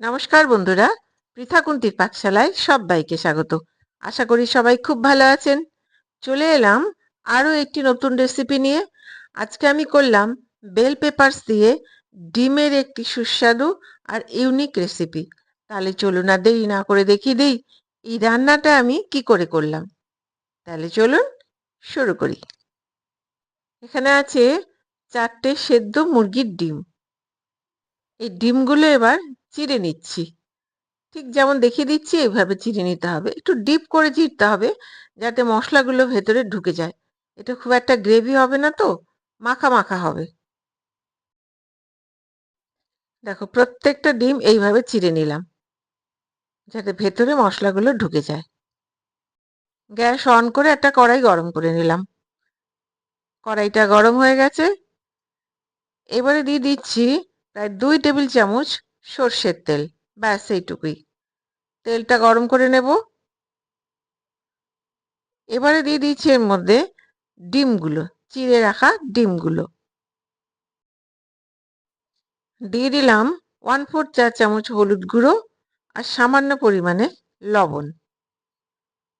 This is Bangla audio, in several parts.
নমস্কার বন্ধুরা, পৃথাকুন্তির পাঠশালায় সবাইকে স্বাগত। আশা করি সবাই খুব ভালো আছেন। চলে এলাম আরও একটি নতুন রেসিপি নিয়ে। আজকে আমি করলাম বেল পেপারস দিয়ে ডিমের একটি সুস্বাদু আর ইউনিক রেসিপি তাহলে চলুন আর দেরি না করে দেখিয়ে দিই এই রান্নাটা আমি কি করে করলাম। তাহলে চলুন শুরু করি। এখানে আছে চারটে সেদ্ধ মুরগির ডিম। এই ডিমগুলো এবার চিড়ে নিচ্ছি। ঠিক যেমন দেখিয়ে দিচ্ছি, এইভাবে চিড়ে নিতে হবে। একটু ডিপ করে চিড়তে হবে, যাতে মশলাগুলো ভেতরে ঢুকে যায়। এটা খুব একটা গ্রেভি হবে না তো, মাখা মাখা হবে। দেখো, প্রত্যেকটা ডিম এইভাবে চিড়ে নিলাম, যাতে ভেতরে মশলাগুলো ঢুকে যায়। গ্যাস অন করে একটা কড়াই গরম করে নিলাম। কড়াইটা গরম হয়ে গেছে। এবারে দিয়ে দিচ্ছি প্রায় দুই টেবিল চামচ সর্ষের তেল, ব্যাস এইটুকুই। তেলটা গরম করে নেব। এবারে দিয়ে দিচ্ছি এর মধ্যে ডিমগুলো, চিড়ে রাখা ডিমগুলো। দিয়ে দিলাম ওয়ান ফোর চা চামচ হলুদ গুঁড়ো আর সামান্য পরিমাণে লবণ।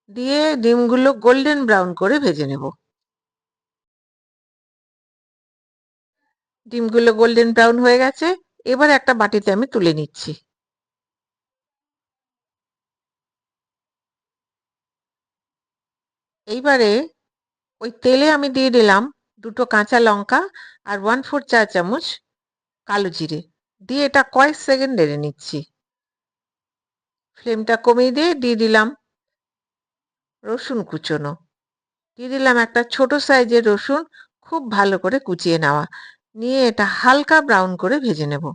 দিয়ে ডিমগুলো গোল্ডেন ব্রাউন করে ভেজে নেব। ডিমগুলো গোল্ডেন ব্রাউন হয়ে গেছে। এবার একটা বাটিতে আমি তুলে নিচ্ছি। এইবারে ওই তেলে আমি দিয়ে দিলাম দুটো কাঁচা লঙ্কা আর ওয়ান ফোর চা চামচ কালো জিরে। দিয়ে এটা কয়েক সেকেন্ড নেড়ে নিচ্ছি। ফ্লেমটা কমিয়ে দিয়ে দিয়ে দিলাম রসুন কুচোনো। দিয়ে দিলাম একটা ছোট সাইজের রসুন, খুব ভালো করে কুচিয়ে নেওয়া। নিয়ে এটা হালকা ব্রাউন করে ভেজে নেব।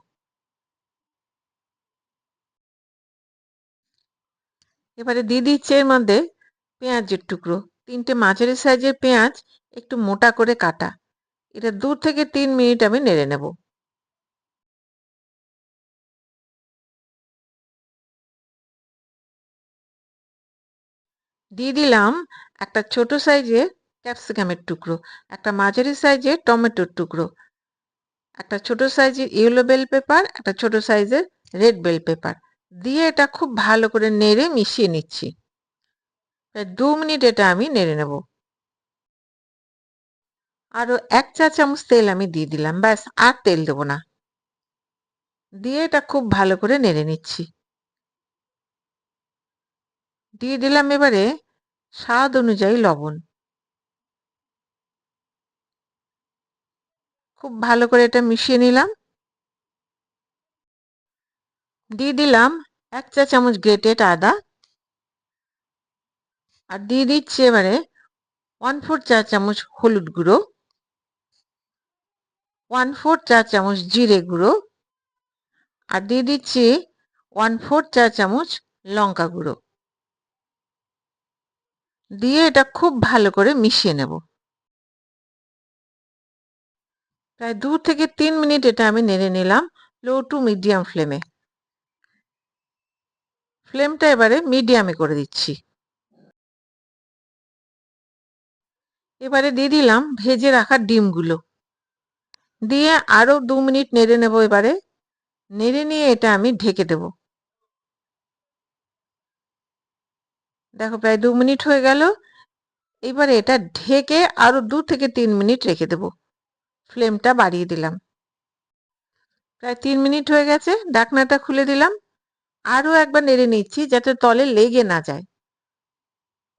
এবারে দিয়ে দিচ্ছে এর মধ্যে পেঁয়াজের টুকরো। তিনটে মাঝারি সাইজের পেঁয়াজ একটু মোটা করে কাটা। এটা দু থেকে তিন মিনিট আমি নেড়ে নেব। দিয়ে দিলাম একটা ছোট সাইজের ক্যাপসিকামের টুকরো, একটা মাঝারি সাইজের টমেটোর টুকরো। একটা ছোট সাইজের ইয়েলো বেল পেপার, একটা ছোট সাইজের রেড বেল পেপার। দিয়ে এটা খুব ভালো করে নেড়ে মিশিয়ে নিচ্ছি। দু মিনিট এটা আমি নেড়ে নেব। আরও এক চা চামচ তেল আমি দিয়ে দিলাম, ব্যাস, আর তেল দেবো না। দিয়ে এটা খুব ভালো করে নেড়ে নিচ্ছি। দিয়ে দিলাম এবারে স্বাদ অনুযায়ী লবণ। খুব ভালো করে এটা মিশিয়ে নিলাম। দিয়ে দিলাম এক চা চামচ গ্রেটেড আদা। আর দিয়ে দিচ্ছি এবারে ওয়ান ফোর চা চামচ হলুদ গুঁড়ো। ওয়ান ফোর চা চামচ জিরে গুঁড়ো। আর দিয়ে দিচ্ছি ওয়ান ফোর চা চামচ লঙ্কা গুঁড়ো। দিয়ে এটা খুব ভালো করে মিশিয়ে নেব। প্রায় দু থেকে তিন মিনিট এটা আমি নেড়ে নিলাম লো টু মিডিয়াম ফ্লেমে। ফ্লেমটা এবারে মিডিয়ামে করে দিচ্ছি। এবারে দিয়ে দিলাম ভেজে রাখা ডিমগুলো। দিয়ে আরও দু মিনিট নেড়ে নেব এবারে। নেড়ে নিয়ে এটা আমি ঢেকে দেব। দেখো প্রায় দু মিনিট হয়ে গেল। এবারে এটা ঢেকে আরও দু থেকে তিন মিনিট রেখে দেব। ফ্লেমটা বাড়িয়ে দিলাম। প্রায় তিন মিনিট হয়ে গেছে, ডাকনাটা খুলে দিলাম। আরও একবার নেড়ে নিচ্ছি যাতে তলে লেগে না যায়।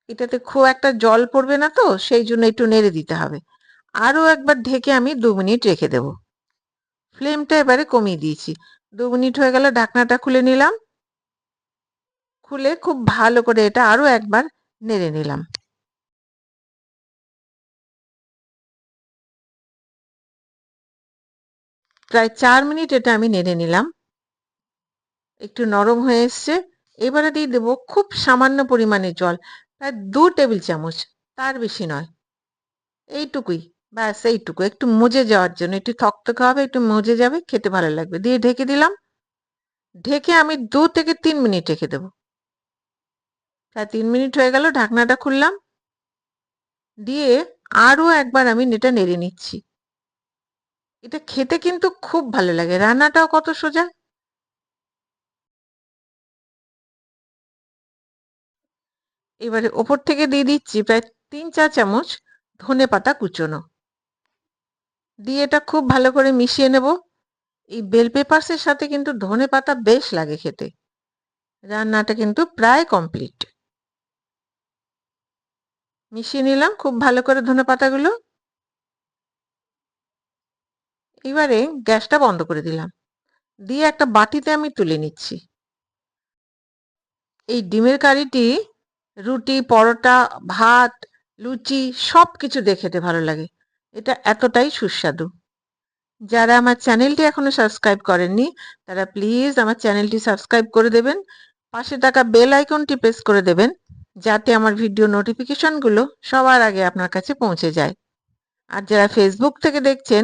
এটাতে খুব একটা জল পড়বে না তো, সেই জন্য একটু নেড়ে দিতে হবে। আরও একবার ঢেকে আমি দু মিনিট রেখে দেব। ফ্লেমটা এবারে কমিয়ে দিয়েছি। দু মিনিট হয়ে গেল ঢাকনাটা খুলে নিলাম। খুলে খুব ভালো করে এটা আরও একবার নেড়ে নিলাম। প্রায় চার মিনিট এটা আমি নেড়ে নিলাম। একটু নরম হয়ে এসছে। এবারে দিয়ে দেবো খুব সামান্য পরিমাণে জল, প্রায় দু টেবিল চামচ, তার বেশি নয়। এইটুকুই, ব্যাস এইটুকু। একটু মজে যাওয়ার জন্য, একটু থকথকে হবে, একটু মজে যাবে, খেতে ভালো লাগবে। দিয়ে ঢেকে দিলাম। ঢেকে আমি দু থেকে তিন মিনিট রেখে দেবো। প্রায় তিন মিনিট হয়ে গেল, ঢাকনাটা খুললাম। দিয়ে আরও একবার আমি এটা নেড়ে নিচ্ছি। এটা খেতে কিন্তু খুব ভালো লাগে। রান্নাটাও কত সোজা। এবারে ওপর থেকে দিয়ে দিচ্ছি প্রায় তিন চা চামচ ধনে পাতা কুচোনো। দিয়ে এটা খুব ভালো করে মিশিয়ে নেব। এই বেল পেপারসের সাথে কিন্তু ধনে পাতা বেশ লাগে খেতে। রান্নাটা কিন্তু প্রায় কমপ্লিট মিশিয়ে নিলাম খুব ভালো করে ধনে পাতাগুলো। এবারে গ্যাসটা বন্ধ করে দিলাম। দিয়ে একটা বাটিতে আমি তুলে নিচ্ছি। এই ডিমের কারিটি, রুটি, পরোটা, ভাত, লুচি সব কিছু দিয়ে খেতে ভালো লাগে। এটা এতটাই সুস্বাদু। যারা আমার চ্যানেলটি এখনও সাবস্ক্রাইব করেননি, তারা প্লিজ আমার চ্যানেলটি সাবস্ক্রাইব করে দেবেন। পাশে থাকা বেল আইকনটি প্রেস করে দেবেন, যাতে আমার ভিডিও নোটিফিকেশনগুলো সবার আগে আপনার কাছে পৌঁছে যায়। আর যারা ফেসবুক থেকে দেখছেন